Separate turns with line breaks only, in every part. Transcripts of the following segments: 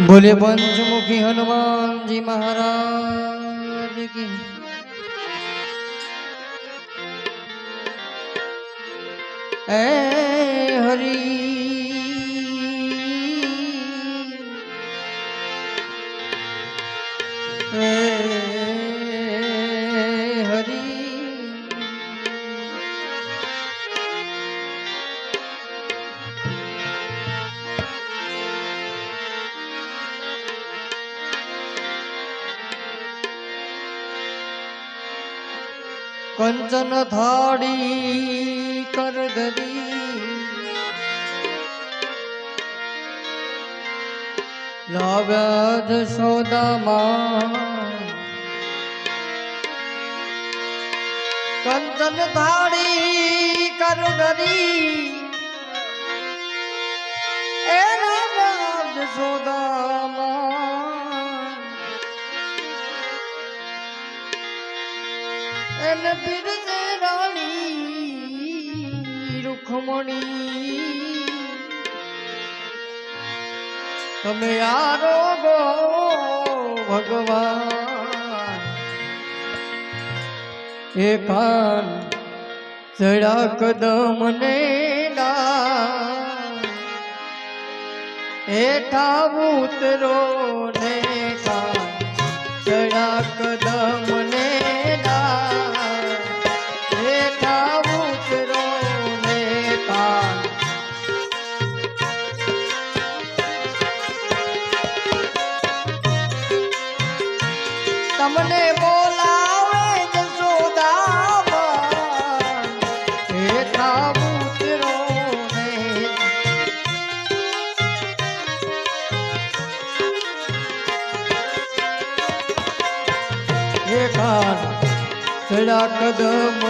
બોલે પંચમુખી હનુમાનજી મહારાજ કી હરી કંચન થાળી કરગરી લાવ્યા જશોદામાં કંચન થાળી કરગરી એ લાવ્યા જશોદામાં એને બિરજે રાણી, રૂખમણી. તમે આરો ગો ભગવાન. એ કાન ચડા કદમ ને હેઠા ઉતરો ને કાન ચડા કદમ ને કદમ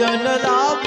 गगन लाभ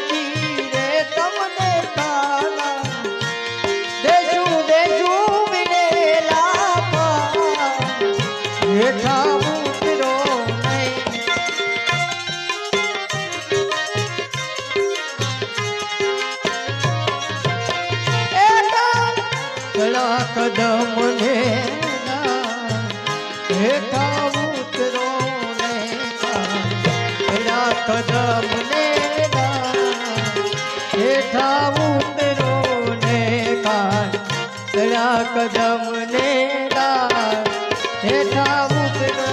કદમ ને હેઠા મુકનો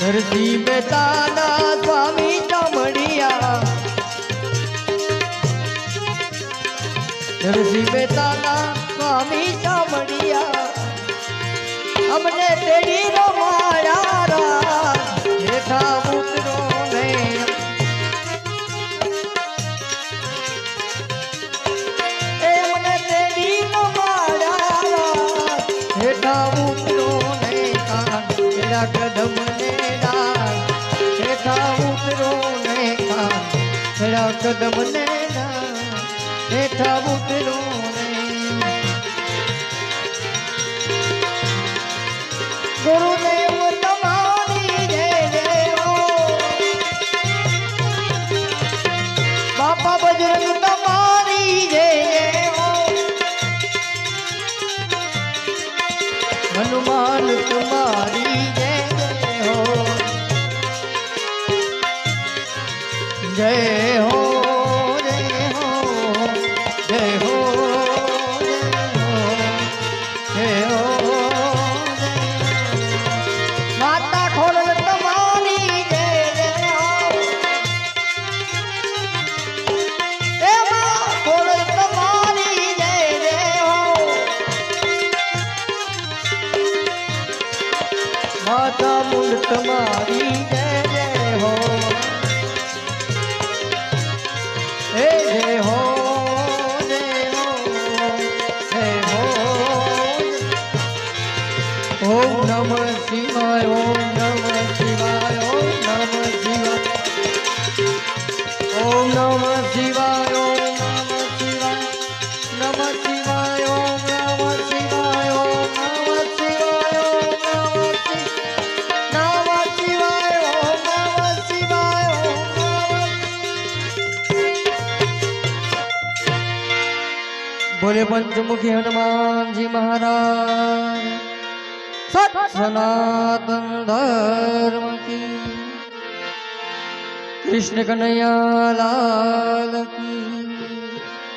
ધરતી બેતાના સ્વામી ચમડિયા. ધરતી બેતાના સ્વામી ચમડિયા. અમને તેડી રમા છેડા કદમ ને હેઠા ઉતરું. जय हो hey, hey. બોલે પંચમુખી હનુમાનજી મહારાજ. સત સનાતન ધર્મ કી. કૃષ્ણ કનૈયા લાલ કી.